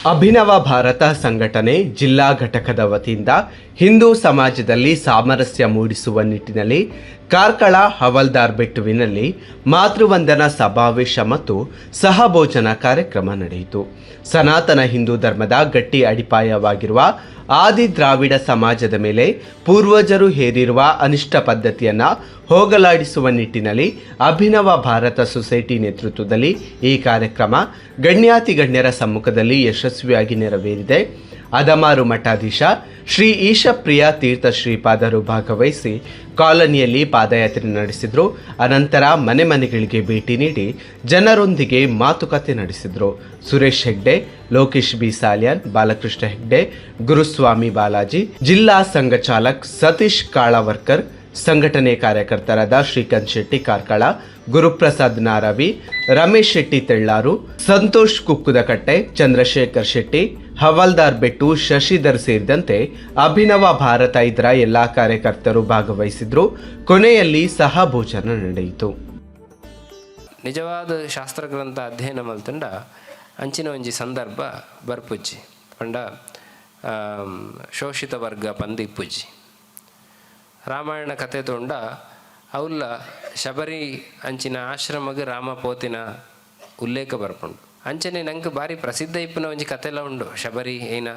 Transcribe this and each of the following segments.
ಅಭಿನವ ಭಾರತ ಸಂಘಟನೆ ಜಿಲ್ಲಾ ಘಟಕದ ವತಿಯಿಂದ ಹಿಂದೂ ಸಮಾಜದಲ್ಲಿ ಸಾಮರಸ್ಯ ಮೂಡಿಸುವ ನಿಟ್ಟಿನಲ್ಲಿ ಕಾರ್ಕಳ ಹವಲ್ದಾರ್ ಬೆಟ್ಟುವಿನಲ್ಲಿ ಮಾತೃವಂದನಾ ಸಮಾವೇಶ ಮತ್ತು ಸಹಭೋಜನ ಕಾರ್ಯಕ್ರಮ ನಡೆಯಿತು. ಸನಾತನ ಹಿಂದೂ ಧರ್ಮದ ಗಟ್ಟಿ ಅಡಿಪಾಯವಾಗಿರುವ ಆದಿ ದ್ರಾವಿಡ ಸಮಾಜದ ಮೇಲೆ ಪೂರ್ವಜರು ಹೇರಿರುವ ಅನಿಷ್ಟ ಪದ್ಧತಿಯನ್ನು ಹೋಗಲಾಡಿಸುವ ನಿಟ್ಟಿನಲ್ಲಿ ಅಭಿನವ ಭಾರತ ಸೊಸೈಟಿ ನೇತೃತ್ವದಲ್ಲಿ ಈ ಕಾರ್ಯಕ್ರಮ ಗಣ್ಯಾತಿ ಗಣ್ಯರ ಸಮ್ಮುಖದಲ್ಲಿ ಯಶಸ್ವಿಯಾಗಿ ನೆರವೇರಿದೆ. ಅದಮಾರು ಮಠಾಧೀಶ ಶ್ರೀ ಈಶಪ್ರಿಯ ತೀರ್ಥ ಶ್ರೀಪಾದರು ಭಾಗವಹಿಸಿ ಕಾಲನಿಯಲ್ಲಿ ಪಾದಯಾತ್ರೆ ನಡೆಸಿದ್ರು. ಅನಂತರ ಮನೆ ಮನೆಗಳಿಗೆ ಭೇಟಿ ನೀಡಿ ಜನರೊಂದಿಗೆ ಮಾತುಕತೆ ನಡೆಸಿದ್ರು. ಸುರೇಶ್ ಹೆಗ್ಡೆ, ಲೋಕೇಶ್ ಬಿ. ಸಾಲ್ಯಾನ್, ಬಾಲಕೃಷ್ಣ ಹೆಗ್ಡೆ, ಗುರುಸ್ವಾಮಿ ಬಾಲಾಜಿ, ಜಿಲ್ಲಾ ಸಂಘ ಚಾಲಕ್ ಸತೀಶ್ ಕಾಳವರ್ಕರ್, ಸಂಘಟನೆ ಕಾರ್ಯಕರ್ತರಾದ ಶ್ರೀಕಾಂತ್ ಶೆಟ್ಟಿ ಕಾರ್ಕಳ, ಗುರುಪ್ರಸಾದ್ ನಾರವಿ, ರಮೇಶ್ ಶೆಟ್ಟಿ ತೆಳ್ಳಾರು, ಸಂತೋಷ್ ಕುಕ್ಕುದಕಟ್ಟೆ, ಚಂದ್ರಶೇಖರ್ ಶೆಟ್ಟಿ ಹವಾಲ್ದಾರ್ ಬೆಟ್ಟು ಶಶಿಧರ್ ಸೇರಿದಂತೆ ಅಭಿನವ ಭಾರತ ಇದರ ಎಲ್ಲಾ ಕಾರ್ಯಕರ್ತರು ಭಾಗವಹಿಸಿದ್ರು. ಕೊನೆಯಲ್ಲಿ ಸಹಭೋಜನ ನಡೆಯಿತು. ನಿಜವಾದ ಶಾಸ್ತ್ರ ಗ್ರಂಥ ಅಧ್ಯಯನ ಮಲ್ತಂಡ ಅಂಚಿನ ಒಂಜಿ ಸಂದರ್ಭ ಬರ್ಪುಜ್ಜಿ. ಪಂಡ ಶೋಷಿತ ವರ್ಗ ಪಂದಿಪ್ಪುಜ್ಜಿ ರಾಮಾಯಣ ಕಥೆ ತೊಂಡ ಅವಲ್ಲ ಶಬರಿ ಅಂಚಿನ ಆಶ್ರಮಗ್ ರಾಮ ಪೋತಿನ ಉಲ್ಲೇಖ ಬರ್ಪುಂಡು ಅಂಚನೆ ನಂಗೆ ಭಾರಿ ಪ್ರಸಿದ್ಧ ಇಪ್ಪುನ ಒಂಜಿ ಕಥೆಲ ಉಂಡು. ಶಬರಿ ಏನ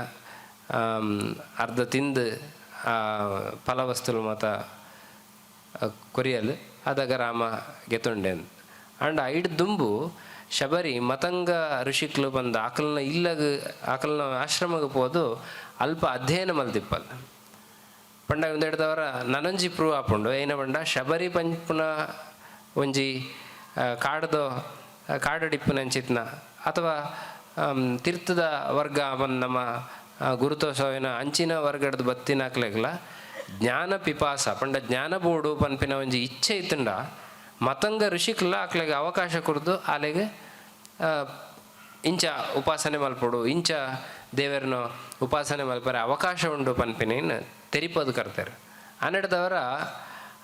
ಅರ್ಧ ತಿಂದು ಫಲವಸ್ತುಲು ಮಾತ ಕೊರಿಯಲ್ ಅದಾಗ ರಾಮ ಗೆತೊಂಡೆ ಅಂಡ್ ಐಡ್ ದುಂಬು ಶಬರಿ ಮತಂಗ ಋಷಿಕ್ಲು ಬಂದ ಆಕಲನ ಇಲ್ಲಗ ಆಕಲನ ಆಶ್ರಮಕ್ಕೆ ಪೋದು ಅಲ್ಪ ಅಧ್ಯಯನ ಮಲ್ದಿಪ್ಪಲ್. ಪಂಡ ಒಂದು ಹಿಡ್ದವರ ನನಂಜಿ ಪ್ರೂವ್ ಆಪುಂಡು ಏನ ಪಂಡ ಶಬರಿ ಪಂಪುನ ಒಂಜಿ ಕಾಡ್ದೋ ಆ, ಕಾಡಡಿಪ್ಪುನಂಚಿತ್ನ ಅಥವಾ ತೀರ್ಥದ ವರ್ಗ ನಮ್ಮ ಗುರುತೋತ್ಸವಿನ ಅಂಚಿನ ವರ್ಗದ ಬತ್ತಿನಾಕ್ಲೆಗ್ಲ ಜ್ಞಾನ ಪಿಪಾಸ, ಪಂಡ ಜ್ಞಾನ ಬೋಡು ಪನ್ಪಿನ ಒಂಜಿ ಇಚ್ಛೆ ಇತ್ತಂಡ, ಮತಂಗ ಋಷಿಕ್ಲ ಆಕ್ಲೆಗೆ ಅವಕಾಶ ಕೊಡ್ದು ಆಲೆಗೆ ಇಂಚ ಉಪಾಸನೆ ಮಲ್ಪಡು, ಇಂಚ ದೇವರನ್ನು ಉಪಾಸನೆ ಮಲ್ಪರೆ ಅವಕಾಶ ಉಂಡು ಪನ್ಪಿನ ತೆರಿಪದು ಕರ್ತಾರೆ. ಅನ್ನಡ್ದವರ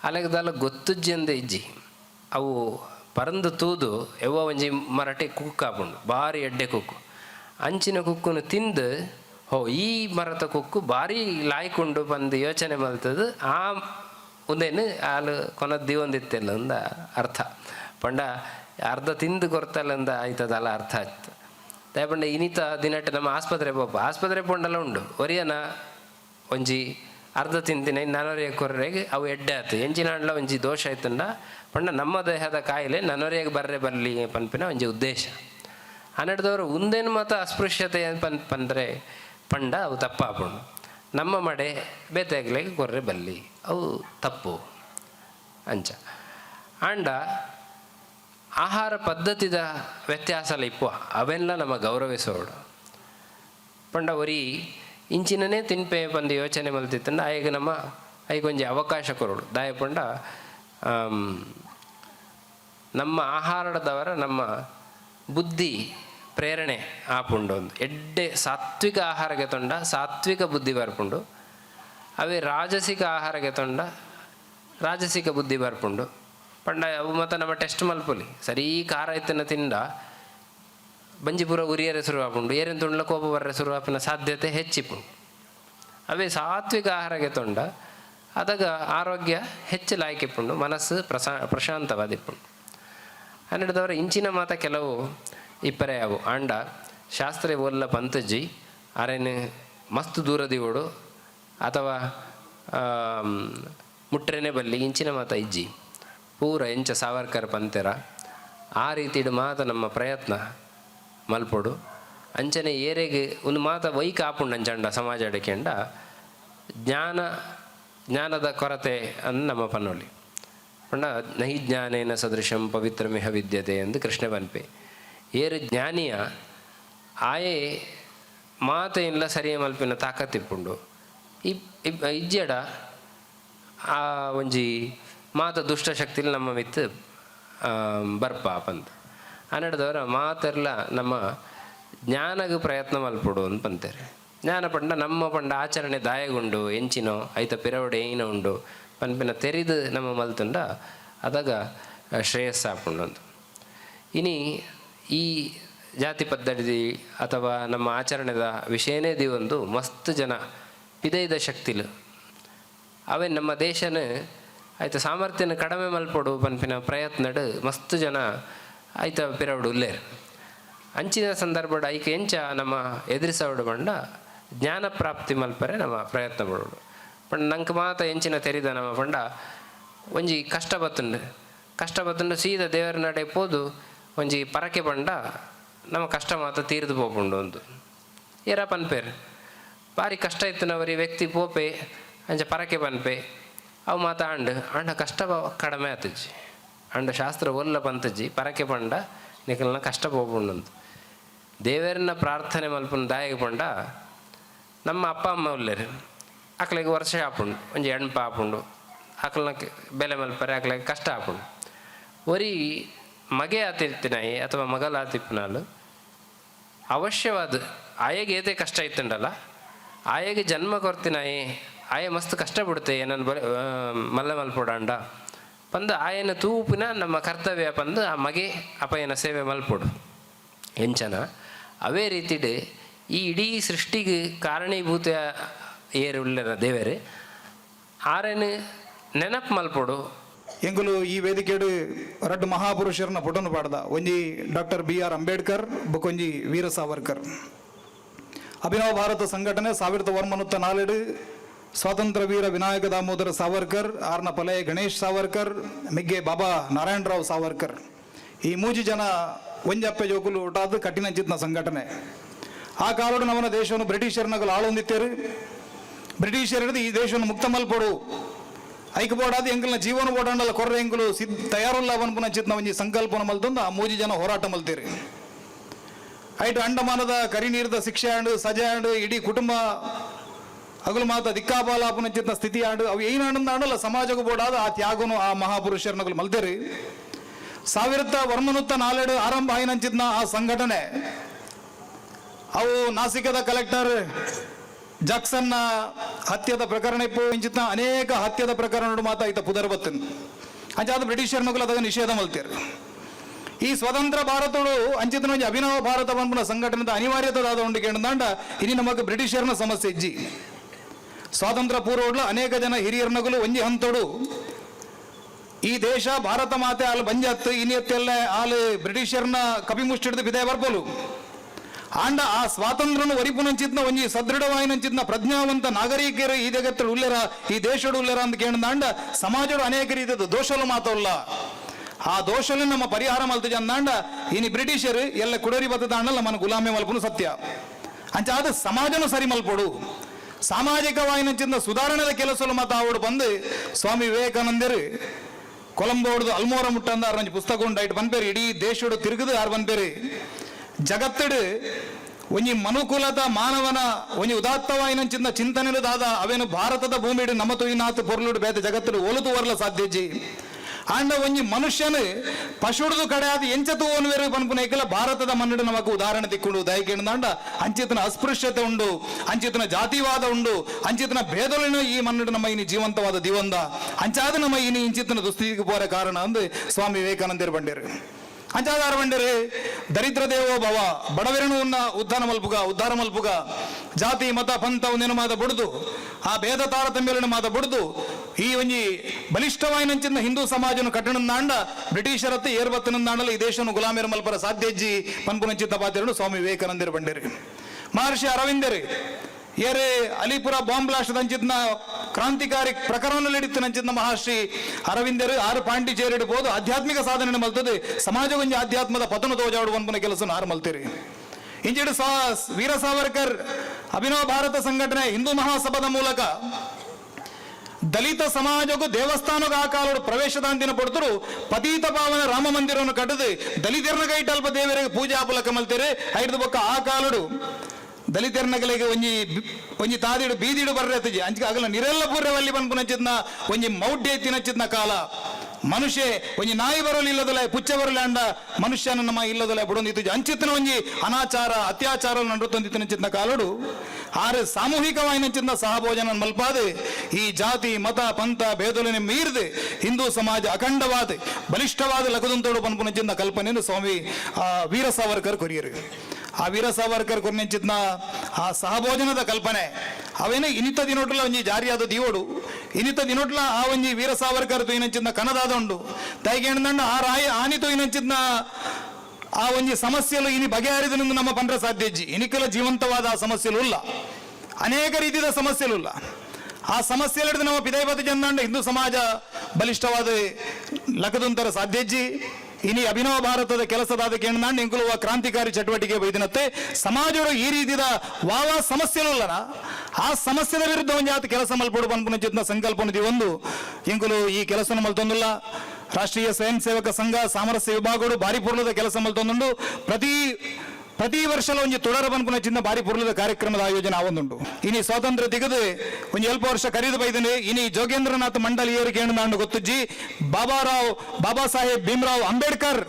ಅಲೆಗದಲ್ಲ ಗೊತ್ತುಜ್ಜಿ ಅಂದ ಇಜ್ಜಿ. ಅವು ಪರಂದು ತೂದು ಎವ್ವ ಒಂಜಿ ಮರಟೆ ಕುಕ್ಕು ಕಾಪುಂಡು ಭಾರಿ ಎಡ್ಡೆ ಕುಕ್ಕು. ಅಂಚಿನ ಕುಕ್ಕನ್ನು ತಿಂದು, ಹೋ, ಈ ಮರದ ಕುಕ್ಕು ಭಾರಿ ಲಾಯ್ಕೊಂಡು ಬಂದು ಯೋಚನೆ ಮಲ್ತದ. ಆ ಒಂದೇನು ಹಾಲು ಕೊನ ಒಂದಿತ್ತೆಲ್ಲ ಅಂದ ಅರ್ಥ. ಪಂಡ ಅರ್ಧ ತಿಂದು ಕೊರ್ತಲ್ಲಂದ ಆಯ್ತದಲ್ಲ ಅರ್ಥ ಆಯ್ತು. ದಯಪಂಡ ಇನಿತ ದಿನಟ್ಟು ನಮ್ಮ ಆಸ್ಪತ್ರೆ ಪೋಪ. ಆಸ್ಪತ್ರೆ ಪೊಂಡಲ್ಲ ಉಂಡು. ಒರಿಯನ ಒಂಜಿ ಅರ್ಧ ತಿಂತಿನ ನನೊರೆಯ ಕೊರ್ರೆಗೆ ಅವು ಎಡ್ಡೆ ಆಯ್ತು ಎಂಚಿನಾಂಡ್ಲ ಒಂಜಿ ದೋಷ ಆಯ್ತಂಡ. ಪಂಡ ನಮ್ಮ ದೇಹದ ಕಾಯಿಲೆ ನನೊರೆಗೆ ಬರ್ರೆ ಬರಲಿ ಪನ್ಪಿನ ಒಂಜಿ ಉದ್ದೇಶ. ಹನ್ನೆರಡದವರು ಉಂದೇನು ಮಾತ ಅಸ್ಪೃಶ್ಯತೆ ಪನ್, ಪಂದ್ರೆ ಪಂಡ ಅವು ತಪ್ಪಾಪುಂಡು. ನಮ್ಮ ಮಡೆ ಬೇತಾಗ್ಲಿಗೆ ಕೊರ್ರೆ ಬಲ್ಲಿ ಅವು ತಪ್ಪು ಅಂಚ. ಆಂಡ ಆಹಾರ ಪದ್ಧತಿದ ವ್ಯತ್ಯಾಸಲ ಇಪ್ಪು ಅವೆಲ್ಲ ನಮ್ಮ ಗೌರವಿಸೋಡು. ಪಂಡ ಒರಿ ಇಂಚಿನನೇ ತಿನ್ಪೆ ಬಂದು ಯೋಚನೆ ಮಲ್ತಿತ್ತಂಡ ಆಯ್ಗ ನಮ್ಮ ಐಗೊಂಜಿ ಅವಕಾಶ ಕೊರಡು ದಾಯಪಂಡ ನಮ್ಮ ಆಹಾರದವರ ನಮ್ಮ ಬುದ್ಧಿ ಪ್ರೇರಣೆ ಆಪುಂಡು ಒಂದು ಎಡ್ಡೆ ಸಾತ್ವಿಕ ಆಹಾರಗೆ ತೊಂಡ, ಸಾತ್ವಿಕ ಬುದ್ಧಿ ಬರ್ಪುಂಡು. ಅವೇ ರಾಜಸಿಕ ಆಹಾರಗೆ ತೊಂಡ, ರಾಜಸಿಕ ಬುದ್ಧಿ ಬರ್ಪುಂಡು. ಪಂಡ ಅವು ಮತ್ತು ನಮ್ಮ ಟೆಸ್ಟ್ ಮಲ್ಪುಲಿ. ಸರಿ ಖಾರ ಇತ್ತನ ತಿಂಡ ಬಂಜಿಪುರ ಉರಿಯರೆ ಶುರು ಆಪುಂಡು ಏರೆನ್ ತುಂಡ್ಲ ಕೋಪ ಬರ್ರೆ ಶುರು ಆಪಿನ ಸಾಧ್ಯತೆ ಹೆಚ್ಚಿಪುಂಡು. ಅವೇ ಸಾತ್ವಿಕ ಆಹಾರಗೆ ತೊಂಡ ಅದಾಗ ಆರೋಗ್ಯ ಹೆಚ್ಚು ಲಾಯ್ಕಿಪ್ಪುಂಡು ಮನಸ್ಸು ಪ್ರಸಾ ಪ್ರಶಾಂತವಾದಿಪ್ಪುಂಡು ಹನ್ನೆರಡದವರ ಇಂಚಿನ ಮಾತ ಕೆಲವು ಇಪ್ಪರೆ ಅವು. ಆಂಡ, ಶಾಸ್ತ್ರ ಒಲ್ಲ ಪಂತಜ್ಜಿ ಅರೆನೆ ಮಸ್ತ್ ದೂರದಿ ಅಥವಾ ಮುಟ್ರೆನೆ ಬಲ್ಲಿ ಇಂಚಿನ ಮಾತ ಇಜ್ಜಿ. ಪೂರ ಎಂಚ ಸಾವರ್ಕರ್ ಪಂತೆರ, ಆ ರೀತಿಡು ಮಾತ ನಮ್ಮ ಪ್ರಯತ್ನ. ಮಲ್ಪೊಡು. ಅಂಚನೆ ಏರೆಗೆ ಒಂದು ಮಾತ ವೈಕ ಆಪುಂಡು ಅಂಚಂಡ ಸಮಾಜ ಅಡಕೆಂಡ. ಜ್ಞಾನ, ಜ್ಞಾನದ ಕೊರತೆ ಅನ್ನು ನಮ್ಮ ಪನ್ನೊಳ್ಳಿ ಪಂಡ ನಹಿ ಜ್ಞಾನೇನ ಸದೃಶಂ ಪವಿತ್ರಮಿಹ ವಿದ್ಯತೆ ಎಂದು ಕೃಷ್ಣ ಬನ್ಪೆ. ಏರು ಜ್ಞಾನಿಯ ಆಯೆ ಮಾತೆಲ್ಲ ಸರಿಯ ಮಲ್ಪಿನ ತಾಕತ್ತಿಪ್ಪುಂಡು. ಇಜ್ಜಡ ಆ ಒಂಜಿ ಮಾತ ದುಷ್ಟಶಕ್ತಿಲಿ ನಮ್ಮ ಮಿತ್ ಬರ್ಪ ಪಂತ ಹನ್ನೆರಡದವರ ಮಾತೆಲ್ಲ ನಮ್ಮ ಜ್ಞಾನಗ ಪ್ರಯತ್ನ ಮಲ್ಪಡು ಅಂತ ಬಂತಾರೆ. ಜ್ಞಾನ ಪಂಡ ನಮ್ಮ ಪಂಡ ಆಚರಣೆ ದಾಯಗುಂಡು, ಎಂಚಿನೋ, ಐತ ಪಿರವಡೆ ಏನ ಉಂಡು, ಪನ್ಪಿನ ತೆರೆದು ನಮ್ಮ ಮಲ್ತುಂಡ ಅದಾಗ ಶ್ರೇಯಸ್ಸಾಪುಂಡು ಇನಿ ಈ ಜಾತಿ ಪದ್ಧತಿ ಅಥವಾ ನಮ್ಮ ಆಚರಣೆದ ವಿಷಯನೇ ಒಂದು ಮಸ್ತ್ ಜನ ಪಿದೈದ ಶಕ್ತಿಲು. ಅವೇ ನಮ್ಮ ದೇಶನ ಆಯ್ತು ಸಾಮರ್ಥ್ಯನ ಕಡಿಮೆ ಮಲ್ಪಡು ಪನ್ಪಿನ ಪ್ರಯತ್ನಡ್ ಮಸ್ತ್ ಜನ ಆಯ್ತ ಪಿರವಡು ಉಲ್ಲೇರು ಅಂಚಿನ ಸಂದರ್ಭಡ್ ಐಕೆ ಎಂಚ ನಮ್ಮ ಎದುರಿಸವಡು ಬಂಡ ಜ್ಞಾನ ಪ್ರಾಪ್ತಿ ಮಲ್ಪರೆ ನಮ್ಮ ಪ್ರಯತ್ನ ಪಡೋಡು ಪಂಡ ನಂಗೆ ಮಾತ ಎಂಚಿನ ತೆರಿದ ನಮ್ಮ ಪಂಡ, ಒಂಜಿ ಕಷ್ಟ ಬತ್ತುಂಡು. ಕಷ್ಟ ಬತ್ತುಂಡು ಸೀದ ದೇವರ ನಡೆ ಪೋದು, ಒಂಜಿ ಪರಕೆ ಬಂಡ ನಮ್ಮ ಕಷ್ಟ ಮಾತ ತೀರ್ದು ಪೋಪುಂಡು ಒಂದು. ಏರ ಪನ್ಪೇರು? ಭಾರಿ ಕಷ್ಟ ಇತ್ತಿನವರಿ ವ್ಯಕ್ತಿ ಪೋಪೆ, ಅಂಚ ಪರಕೆ ಪನ್ಪೆ. ಅವು ಮಾತ ಅಂಡ್ ಆಂಡ ಕಷ್ಟ ಕಡಿಮೆ ಆತಜ್ಜಿ. ಅಂಡ ಶಾಸ್ತ್ರ ಒಲ್ಲ ಪಂತಜ್ಜಿ ಪರಕೆ ಪಂಡ, ನಿಖಲ್ನ ಕಷ್ಟ ಪೋಪುಂಡು ದೇವರನ್ನ ಪ್ರಾರ್ಥನೆ ಮಲ್ಪನ ದಾಯಿಗೆ ಪಂಡ, ನಮ್ಮ ಅಪ್ಪ ಅಮ್ಮ ಉಲ್ಲೇರು. ಅಕ್ಲಿಗೆ ವರ್ಷ ಆಪುಂಡು ಒಂಜಿ ಎಣ್ಪ ಆಪುಂಡು ಅಕ್ಲನ ಬೆಲೆ ಮಲ್ಪರೆ ಅಕ್ಲಿಗೆ ಕಷ್ಟ ಆಪುಂಡು ಒರಿ ಮಗೆ ಆತಿರ್ತಿನಾಯಿ ಅಥವಾ ಮಗಲ ಆತಿಪ್ಪನಾಲು ಅವಶ್ಯವಾದ ಆಯಗೆ ಏತೆ ಕಷ್ಟ ಇತ್ತುಂಡಲ್ಲ ಆಯಗೆ ಜನ್ಮ ಕೊರ್ತಿನಾಯಿ ಆಯ ಮಸ್ತ್ ಕಷ್ಟ ಬಿಡುತ್ತೆ ಏನನ್ನು ಬಲೆ ಮಲ್ಲ ಮಲ್ಪೊಡಾಂಡ? ಪಂದು ಆಯನ ತೂಪಿನ ನಮ್ಮ ಕರ್ತವ್ಯ ಪಂದು ಆ ಮಗೆ ಅಪಯನ ಸೇವೆ ಮಲ್ಪೊಡು. ಎಂಚನ, ಅವೇ ರೀತಿಡ್ ಈ ಇಡೀ ಸೃಷ್ಟಿಗೆ ಕಾರಣೀಭೂತ ಏರು ಉಳ್ಳರ ದೇವರೇ, ಆರೇನು ನೆನಪು ಮಲ್ಪೊಡು. ಎಂಗುಲು ಈ ವೇದಿಕೆಡು ರಡ್ಡು ಮಹಾಪುರುಷರನ್ನ ಪುಟನು ಪಾಡ್ದ. ಒಂಜಿ ಡಾಕ್ಟರ್ ಬಿ ಆರ್ ಅಂಬೇಡ್ಕರ್, ಬೊಕೊಂಜಿ ವೀರ ಸಾವರ್ಕರ್ ಅಭಿನವ ಭಾರತ ಸಂಘಟನೆ ಸಾವಿರದ ಒಂಬೈನೂತ್ತ ನಾಲೆಡು ಸ್ವಾತಂತ್ರ್ಯ ವೀರ ವಿನಾಯಕ ದಾಮೋದರ ಸಾವರ್ಕರ್, ಆರ್ನ ಪಲಯ ಗಣೇಶ್ ಸಾವರ್ಕರ್, ಮಿಗ್ಗೆ ಬಾಬಾ ನಾರಾಯಣರಾವ್ ಸಾವರ್ಕರ್. ಈ ಮೂಜಿ ಜನ ಒಂಜಪ್ಪೆ ಜೋಕುಲು ಒಟ್ಟಾದ ಕಠಿಣ ಚಿತ್ನ ಸಂಘಟನೆ. ಆ ಕಾಲಡು ನಮ್ಮನ ದೇಶವನ್ನು ಬ್ರಿಟಿಷರ್ನಗಲು ಆಳೊಂದಿತ್ತೇರು ಬ್ರಿಟಿಷರ್ ಹಿಡಿದು ಈ ದೇಶವನ್ನು ಮುಕ್ತ ಮಲ್ಪಡು. ಐಕ್ ಬೋಡಾದ ಎಂಕಲ್ನ ಜೀವನ ಬೋಡಂಡಲ್ಲ ಕೊರ್ರೆ ಎಂಕುಲು ಸಿದ್ ತಯಾರುಲ್ಲ ಅವನ್ಪುನ ಚಿತ್ನ ಒಂಜಿ ಸಂಕಲ್ಪನ ಮಲ್ತಂದು ಆ ಮೂಜಿ ಜನ ಹೋರಾಟ ಮಲ್ತೀರಿ. ಐಟು ಅಂಡಮಾನದ ಕರಿ ನೀರದ ಶಿಕ್ಷೆ ಆಂಡು ಸಜೆ ಆಂಡು ಇಡೀ ಕುಟುಂಬ ಹಗಲು ಮಾತು ದಿಕ್ಕಾಪಾಲಾಪನ ಚಿತ್ನ ಸ್ಥಿತಿ ಆಡು. ಅವು ಏನು ಆಂಡ್ ಆಂಡಲ್ಲ. ಸಮಾಜಕ್ಕೆ ಬೋಡಾದ ಆ ತ್ಯಾಗನು ಆ ಮಹಾಪುರುಷರನಗಲು ಮಲ್ತೇರಿ ಸಾವಿರದ ವರ್ಮನುತ್ತ ನಾಲೆಡು ಆರಂಭ ಆಯ್ನಂಚಿದ್ನ ಆ ಸಂಘಟನೆ. ಅವು ನಾಸಿಕದ ಕಲೆಕ್ಟರ್ ಜಾಕ್ಸನ್ನ ಹತ್ಯದ ಪ್ರಕರಣ ಇಪ್ಪು ಇಂಚಿತ್ನ ಅನೇಕ ಹತ್ಯದ ಪ್ರಕರಣ ಮಾತ ಐತ ಪುದರ್ ಬತ್ತನ್. ಅಂಚಾದ ಬ್ರಿಟಿಷರ್ನಗಳು ಅದಾಗ ನಿಷೇಧ ಮಲ್ತೀರ್. ಈ ಸ್ವತಂತ್ರ ಭಾರತಗಳು ಅಂಚಿತನ ಅಭಿನವ ಭಾರತ ಬಂದ್ಬಿಡ ಸಂಘಟನೆದ ಅನಿವಾರ್ಯತದಾದ ಉಂಡು ದಾಂಡ ಇನಿ ನಮಗೆ ಬ್ರಿಟಿಷರ್ನ ಸಮಸ್ಯೆ ಇಜ್ಜಿ. ಸ್ವಾತಂತ್ರ್ಯ ಪೂರ್ವಗಳು ಅನೇಕ ಜನ ಹಿರಿಯರ್ನಗಳು ಒಂಜಿ ಹಂತಡು, ಈ ದೇಶ ಭಾರತ ಮಾತೆ ಅಲ್ಲಿ ಬಂಜತ್ತು ಇನಿಯತ್ತೆಲ್ಲ ಅಲ್ಲಿ ಬ್ರಿಟಿಷರ್ನ ಕಪಿ ಮುಷ್ಟಿಡ್ದು ಬಿದೆ ಬರ್ಬೋಲು ಆಂಡ ಆ ಸ್ವಾತಂತ್ರ್ಯನು ಒರಿಪುನಂಚಿತ್ನ ಒಂಜಿ ಸದೃಢವಾಯಿನಂಚಿತ್ನ ಪ್ರಜ್ಞಾವಂತ ನಾಗರಿಕರು ಈ ಉಲ್ಲೆರ ಈ ದೇಶಡು ಉಲ್ಲೆರ ಅಂತ ಕೇಂದ್ರ ಸಮಾಜಡು ಅನೇಕ ರೀತಿಯ ದೋಷಲು ಮಾತಲ್ಲ. ಆ ದೋಷಲು ನಮ್ಮ ಪರಿಹಾರ ಮಲ್ತು ಅಂದಾಂಡ ಇನಿ ಬ್ರಿಟಿಷರು ಎಲ್ಲ ಕುಡರಿ ಬತ್ತದಾಂಡಲ್ಲ మన ಗುಲಾಮೆ ಮಲ್ಪನು ಸತ್ಯ. ಅಂಚಾದ ಸಮಾಜನು ಸರಿ ಮಲ್ಪಡು. ಸಾಮಾಜಿಕವಾಯಿನಂಚಿಂದ ಸುಧಾರಣೆದ ಕೆಲಸಲು ಮಾತ ಅವಳು ಬಂದು ಸ್ವಾಮಿ ವಿವೇಕಾನಂದರು. ಕೊಲಂಬೋಡ್ದು ಅಲ್ಮೋರ ಮುಟ್ಟಂದ ಒಂಜಿ ಪುಸ್ತಕ ಉಂಡು, ಐಟ್ ಬಂದ್ಬೇರಿ ಇಡೀ ದೇಶಡು ತಿರುಗಿದು ಯಾರು ಬಂದ್ಬೇರಿ ಜಗತ್ತಡು ಒಂಜಿ ಮನುಕುಲದ ಮಾನವನ ಒಂಜಿ ಉದಾತ್ತವಾಯಿನಂಚಿಂದ ಚಿಂತನೆದಾದ ಅವೇನು ಭಾರತದ ಭೂಮಿಡು ನಮ್ಮ ತುಯಿನಾಥ್ ಪೊರ್ಲುಡು ಬೇತೆ ಜಗತ್ತಡು ಒಲುತು ವರ್ಲ ಸಾಧ್ಯಜಿ ಆಂಡ ಒಂಜಿ ಮನುಷ್ಯನು ಪಶುಡ್ದು ಕಡೆಯಾದ ಎಂಚತು ಪನ್ಪುನ ಏಕಲ ಭಾರತದ ಮನ್ನಡು ನಮಗ ಉದಾಹರಣೆ ದಿಕ್ಕುಂಡು ದಯಕೇಂದ ಅಂಚಿತನ ಅಸ್ಪೃಶ್ಯತೆ ಉಂಡು, ಅಂಚಿತನ ಜಾತಿವಾದ ಉಂಡು, ಅಂಚಿತನ ಭೇದಲಿನ ಈ ಮನ್ನಡು ನಮ್ಮ ಇನಿ ಜೀವಂತವಾದ ದಿವಂದ. ಅಂಚಾದ ನಮ್ಮ ಇನಿ ಇಂಚಿತನ ದುಸ್ಥಿತಿಗೆ ಪೋರ ಕಾರಣ ಅಂದು ಸ್ವಾಮಿ ವಿವೇಕಾನಂದರು ಬಂಡೇರು. అంచాదారు ದರಿದ್ರ ದೇವೋ ಭವ బడవెరను ಉನ್ನ ಉದ್ದಾನ ಮಲ್ಪುಗ ಉದ್ದಾರ ಮಲ್ಪುಗ, ಜಾತಿ, ಮತ, ಪಂಥ ಒಂದೇನು ಮಾತ ಬಡಿದು, ಆ ಭೇದ తారతమ్యులను ಮಾತ ಬಡಿದು ಈ ಒಂಜಿ ಬಲಿಷ್ಠವಾಯಿನಂಚಿನ ಹಿಂದೂ ಸಮಾಜನು ಕಟ್ಟಣಂದಾಂಡ ಬ್ರಿಟಿಷರತ್ತೆ ಏರ್ಬತ್ತನಂದಾಂಡಲ ಈ ದೇಶವನ್ನು ಗುಲಾಮಿರ ಮಲ್ಪರ ಸಾಧ್ಯಜ್ಜಿ ಪನ್ಪುನಂಚಿತ ಪಾತ್ರನು ಸ್ವಾಮಿ ವಿವೇಕಾನಂದರು ಬಂಡೇರಿ. ಮಹರ್ಷಿ ಅರವಿಂದರಿ, ಏರೆ ಅಲಿಪುರ ಬಾಂಬ್ ಬ್ಲಾಸ್ಟ್ ಅಂಚಿದ್ನ ಕ್ರಾಂತಿಕಾರಿ ಪ್ರಕರಣ ನಡೀತಿನಂಚಿದ್ನ ಮಹರ್ಷಿ ಅರವಿಂದರು, ಆರು ಪಾಂಡಿಚೇರಿ ಬೋದು ಆಧ್ಯಾತ್ಮಿಕ ಸಾಧನೆ ಮಲ್ತದೆ, ಸಮಾಜ ಒಂಜಿ ಆಧ್ಯಾತ್ಮದ ಪತನ ತೋಜಾಡು ಅನ್ಪುನ ಕೆಲಸ ಆರು ಮಲ್ತೀರಿ. ಇಂಚಿಡು ಸಾ ವೀರ ಸಾವರ್ಕರ್ ಅಭಿನವ ಭಾರತ ಸಂಘಟನೆ ಹಿಂದೂ ಮಹಾಸಭಾದ ಮೂಲಕ ದಲಿತ ಸಮಾಜಕ್ಕೂ ದೇವಸ್ಥಾನಕ್ಕೂ ಆ ಕಾಲೋಡು ಪ್ರವೇಶದಾಂತಿನ ಪಡೆದರು ಪತೀತ ಪಾವನ ರಾಮ ಮಂದಿರವನ್ನು ಕಟ್ಟದು ದಲಿತರ್ನ ಕೈಟಲ್ಪ ದೇವರಿಗೆ ಪೂಜೆ ಆಪುಲಕ ಮಲ್ತೇರೆ ಐದು ಬೊಕ್ಕ ಆ ಕಾಲಡು ದಲಿತರ್ನಗಳಿಗೆ ಒಂಜಿ ಒಂಜಿ ತಾದಿಡು ಬೀದಿಡು ಬರ್ರೆ ಅಂಚಿಗೆ ಆಗಲ್ಲ ನಿರೆಲ್ಲ ಪೂರ್ಯವಲ್ಲಿ ಪನ್ಪುನಚ್ಚಿದ್ನ ಒಂಜಿ ಮೌಢ್ಯ ತಿನ್ನಚ್ಚಿದ್ನ ಕಾಲ. ಮನುಷ್ಯ ಒಂಜಿ ನಾಯಿ ಬರಲು ಇಲ್ಲದಲ್ಲ ಪುಚ್ಚ ಬರಲಿ ಅಂಡ ಮನುಷ್ಯನ ನಮ್ಮ ಇಲ್ಲದಲ್ಲ ಬಿಡೊಂದಿತ್ತು. ಅಂಚಿತ್ತಿನ ಒಂಜಿ ಅನಾಚಾರ, ಅತ್ಯಾಚಾರ ನಡುತ್ತೊಂದಿತ್ತಿನ ಚಿನ್ನ ಕಾಲಡು. ಆರೆ ಸಾಮೂಹಿಕವಾಯಿನ ಚಿಂತ ಸಹಭೋಜನ ಮಲ್ಪಾದೆ. ಈ ಜಾತಿ, ಮತ, ಪಂಥ, ಭೇದಲನೆ ಮೀರಿದೆ. ಹಿಂದೂ ಸಮಾಜ ಅಖಂಡವಾದ. ಬಲಿಷ್ಠವಾದ ಲಘುದಂತೋಡು ಪನ್ಪುನ ಚಿಂತ ಕಲ್ಪನೆಯನ್ನು ಸ್ವಾಮಿ ವೀರ ಸಾವರ್ಕರ್ ಕೊರಿಯರು. ಆ ವೀರ ಸಾವರ್ಕರ್ ಕೊರ್ನೆಂಚಿದ್ನ ಆ ಸಹಭೋಜನದ ಕಲ್ಪನೆ. ಅವೇನೇ ಇನಿತ ದಿನೊಟ್ಟಲ್ಲ ಒಂಜಿ ಜಾರಿಯಾದ ದಿವೋಡು. ಇನಿತ ದಿನೋಟ್ಲ ಆ ಒಂಜಿ ವೀರ ಸಾವರ್ಕರ್ ತುಯಿನಂಚಿದ್ನ ಕನದಾದ ಉಂಡು ఆ ಆ ರಾಯ ಆನಿ ಇನಂಚಿದ ಆ ಒಂಜಿ ಸಮಸ್ಯೆಲು ಇನಿ ಬಗೆಹರಿದನೆಂದು ನಮ್ಮ ಪಂಡ್ರ ಸಾಧ್ಯಜ್ಜಿ ಇನಿಕಲ ಜೀವಂತವಾದ ಆ ಸಮಸ್ಯೆಲು ಇಲ್ಲ. ಅನೇಕ ರೀತಿಯ ಸಮಸ್ಯೆಲು ಇಲ್ಲ. ಆ ಸಮಸ್ಯೆ ಹಿಡಿದು ನಮ್ಮ ಪಿದೈಪತಿ ಜನ ಹಿಂದೂ ಸಮಾಜ ಬಲಿಷ್ಠವಾದ ಲಕದುಂತರ ಸಾಧ್ಯಜ್ಜಿ ಇನಿ ಅಭಿನವ ಭಾರತದ ಕೆಲಸದಾದ ಕೇಂದ್ರ ಇಂಕುಲುವ ಕ್ರಾಂತಿಕಾರಿ ಚಟುವಟಿಕೆ ಬೈದಿನತ್ತೆ. ಸಮಾಜದ ಈ ರೀತಿಯ ವಾವ ಸಮಸ್ಯೆಲುಲ್ಲನ ಆ ಸಮಸ್ಯೆದ ವಿರುದ್ಧ ಒಂದು ಜಾತಿ ಕೆಲಸ ಮಲ್ಪಡು ಪನ್ಪುನ ಸಂಕಲ್ಪ ಒಂದು. ಇಂಕುಲು ಈ ಕೆಲಸ ಮಲ್ತೊಂದುಲ್ಲ. ರಾಷ್ಟ್ರೀಯ ಸ್ವಯಂ ಸೇವಕ ಸಂಘ ಸಾಮರಸ್ಯ ವಿಭಾಗಗಳು ಭಾರಿ ಪೂರ್ಣದ ಕೆಲಸ ಮಲ್ತೊಂದು ಪ್ರತಿ ಪ್ರತಿ ವರ್ಷಲ ಒಂಜಿ ತೊಡರ ಪನ್ಪುನ ಚಿನ್ನ ಬಾರಿ ಪೂರ್ಣದ ಕಾರ್ಯಕ್ರಮದ ಆಯೋಜನೆ ಆವೊಂದುಂಡು ಇನಿ ಸ್ವಾತಂತ್ರ್ಯ ತೆಗೆದು ಒಂಜಿ ಎಲ್ಪ ವರ್ಷ ಕರೀದು ಬೈದನೆ, ಇನಿ ಜೋಗೇಂದ್ರನಾಥ್ ಮಂಡಲ್ ಏರು ಕೇಂದ್ರ ಗೊತ್ತುಜ್ಜಿ, ಬಾಬಾರಾವ್, ಬಾಬಾ ಸಾಹೇಬ್ ಭೀಮರಾವ್ ಅಂಬೇಡ್ಕರ್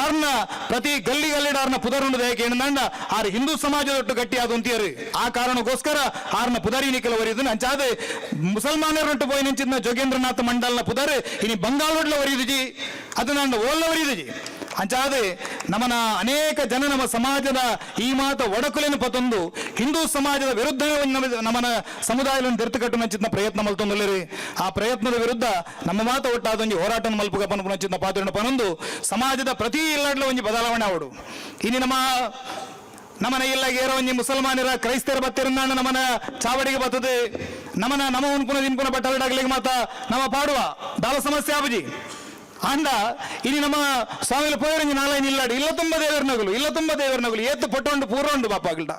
ಆರ್ನ ಪ್ರತಿ ಗಲ್ಲಿ ಗಲ್ಲಿಡಾರ್ನ ಪುದರುಂಡು ದಯ ಕೇಂದ್ರ ಆರ್ ಹಿಂದೂ ಸಮಾಜದೊಟ್ಟು ಗಟ್ಟಿ ಆದಂತಿಯರು. ಆ ಕಾರಣಕ್ಕೋಸ್ಕರ ಆರ್ನ ಪುದರಿ ಒರಿಯುದ್ನ ಅಂಚಾದ್ ಮುಸಲ್ಮಾನರೊಟ್ಟು ಪೋಯಿ ನಿಂಚಿದ್ನ ಜೋಗೇಂದ್ರನಾಥ್ ಮಂಡಲ್ನ ಪುದರ್, ಇನಿ ಬಂಗಾಳೊಡ್ಲ ವರಿಯುದುಜಿ ಅದು ನಾನು ಓಲ್ಲ ವರಿಯುದುಜಿ ಅಂಚಾದೆ ನಮನ ಅನೇಕ ಜನ ನಮ್ಮ ಸಮಾಜದ ಈ ಮಾತ ಒಡಕುಲೆನ ಪತೊಂದು ಹಿಂದೂ ಸಮಾಜದ ವಿರುದ್ಧ ನಮನ ಸಮುದಾಯವನ್ನು ತೆರೆತು ನಂಚಿದ್ದ ಪ್ರಯತ್ನ ಮಲ್ತೊಂದುಲ್ಲರಿ ಆ ಪ್ರಯತ್ನದ ವಿರುದ್ಧ ನಮ್ಮ ಮಾತ ಒಂದು ಹೋರಾಟ ಮಲ್ಪುಗಪ್ಪನ ನಂಚಿನ ಪಾತ್ರ ಪನೊಂದು. ಸಮಾಜದ ಪ್ರತಿ ಇಲ್ಲಡ್ಲ ಒಂದು ಬದಲಾವಣೆ ಅವಡು ಇನ್ನು ನಮ್ಮ ನಮನ ಇಲ್ಲ ಏರೋ ಒಂಜಿ ಮುಸಲ್ಮಾನರ ಕ್ರೈಸ್ತರ ಬತ್ತಿರಂದಾಂಡ ನಮನ ಚಾವಡಿಗೆ ಬತ್ತದೆ. ನಮನ ನಮ ಉನ್ಪುನ ದಿನ್ಪುನ ಬಟ್ಟಲಿಡಾಗ್ಲಿಗೆ ಮಾತ ನಮ್ಮ ಪಾಡುವ. ದಾಲ ಸಮಸ್ಯೆ ಆಬುಜಿ ಅಂಡ ಇಲ್ಲಿ ನಮ್ಮ ಸ್ವಾಮಿಲ ಪೋಯರಂಜಿ ನಾಲೈನ್ ಇಲ್ಲಾಡಿ ಇಲ್ಲ ತುಂಬ ದೇವರ ನಗಲು, ಇಲ್ಲ ತುಂಬ ದೇವರ ನಗುಲು, ಏತ್ತು ಪೊಟ್ಟೊಂಡು ಪೂರ್ವೊಂಡು ಬಾಪಾಗಿಲ್ಡ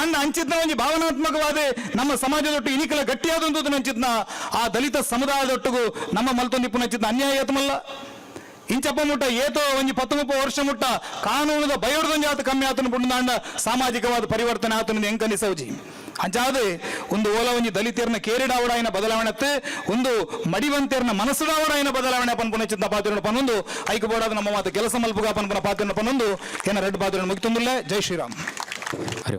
ಅಂಡ ಅಂಚಿತ್ನ ಒಂಜಿ ಭಾವನಾತ್ಮಕವಾದ, ನಮ್ಮ ಸಮಾಜದೊಟ್ಟು ಇನಿಕಲ ಗಟ್ಟಿಯಾದೊಂದು ಅಂಚಿತ್ನ ಆ ದಲಿತ ಸಮುದಾಯದೊಟ್ಟಿಗೂ ನಮ್ಮ ಮಲ್ತೊಂದಿಪ್ಪು ನಂಚಿತ್ನ ಅನ್ಯಾಯ ಏತಮಲ್ಲ ಇಂಚಪ್ಪ ಮುಟ್ಟ, ಏತೋ ಒಂಜಿ ಪತ್ತು ಮುಪ್ಪ ವರ್ಷ ಮುಟ್ಟ, ಕಾನೂನದ ಬಯೋಡ್ದೊಂಜಿ ಆತ ಕಮ್ಮಿ ಆತನ ಬುಂಡಾಂಡ ಸಾಮಾಜಿಕವಾದ ಪರಿವರ್ತನೆ ಆತನ ಎಂಕನಿಸೌಜಿ. ಅಂಚಾದೆ ಒಂದು ಓಲವಂಜಿ ದಲಿತರ್ನ ಕೇರಿಡಾವಡಾಯಿನ ಬದಲಾವಣೆ ಒಂದು ಮಡಿವಂತರ್ನ ಮನಸ್ಸುಡಾವಡಾಯಿನ ಬದಲಾವಣೆ ಪನ್ಪುನ ಚಿಂತ ಪಾತ್ರ ಪನ್ನೊಂದು ಐಕ್ಯಬೋಡಾದ ನಮ್ಮ ಮಾತು ಕೆಲಸ ಮಲ್ಪುಗ ಪನ್ಪುನ ಪಾತ್ರ ಪನ್ನೊಂದು ಏನ ರೆಡ್ ಪಾತ್ರ ಮುಗಿತುಂದಿಲ್ಲ, ಜೈ ಶ್ರೀರಾಮ್.